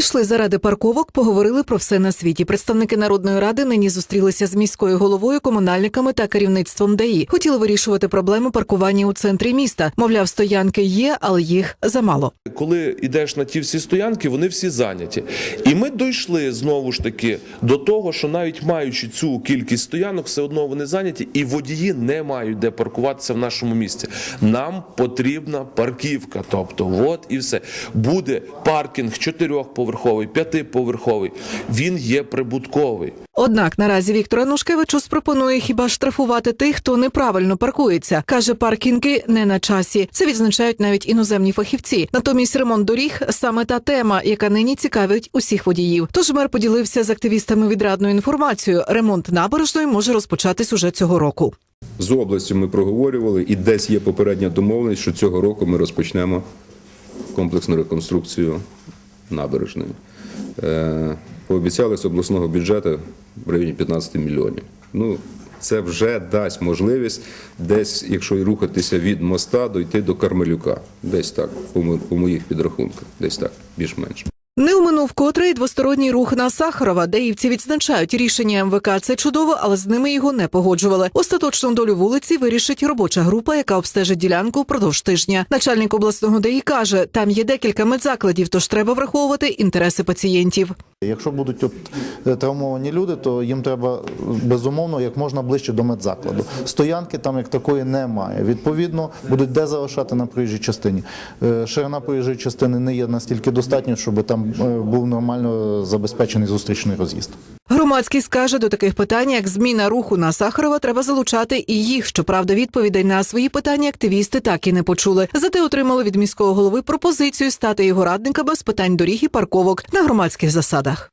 Прийшли заради парковок, поговорили про все на світі. Представники народної ради нині зустрілися з міською головою, комунальниками та керівництвом ДАІ. Хотіли вирішувати проблему паркування у центрі міста. Мовляв, стоянки є, але їх замало. Коли йдеш на ті всі стоянки, вони всі зайняті. І ми дійшли знову ж таки до того, що навіть маючи цю кількість стоянок, все одно вони зайняті, і водії не мають де паркуватися в нашому місті. Нам потрібна парківка. Тобто, от і все. Буде паркінг чотирьохповерховий, п'ятиповерховий. Він є прибутковий. Однак наразі Віктор Анушкевичус пропонує хіба штрафувати тих, хто неправильно паркується. каже, паркінги не на часі. Це відзначають навіть іноземні фахівці. Натомість ремонт доріг саме та тема, яка нині цікавить усіх водіїв. Тож мер поділився з активістами відрадною інформацією. Ремонт набережної може розпочатись уже цього року. З областю ми проговорювали, і десь є попередня домовленість, що цього року ми розпочнемо комплексну реконструкцію набережної. Е, Пообіцяли з обласного бюджету в районі 15 мільйонів. Ну, це вже дасть можливість десь, якщо і рухатися від моста, дойти до Кармелюка. Десь так, по моїх підрахунках, десь так, більш-менш. Не оминув котрий двосторонній рух на Сахарова. Деївці відзначають рішення МВК. Це чудово, але з ними його не погоджували. Остаточну долю вулиці вирішить робоча група, яка обстежить ділянку впродовж тижня. Начальник обласного ДАІ каже, там є декілька медзакладів, тож треба враховувати інтереси пацієнтів. Якщо будуть тут е, травмовані люди, то їм треба безумовно як можна ближче до медзакладу. Стоянки там як такої немає. Відповідно, будуть де залишати на проїжджій частині. Е, Ширина проїжджої частини не є настільки достатньо, щоб там був нормально забезпечений зустрічний роз'їзд. Громадський скаже до таких питань, як зміна руху на Сахарова, треба залучати і їх. Щоправда, відповідей на свої питання активісти так і не почули. Зате отримали від міського голови пропозицію стати його радниками з питань доріг і парковок на громадських засадах.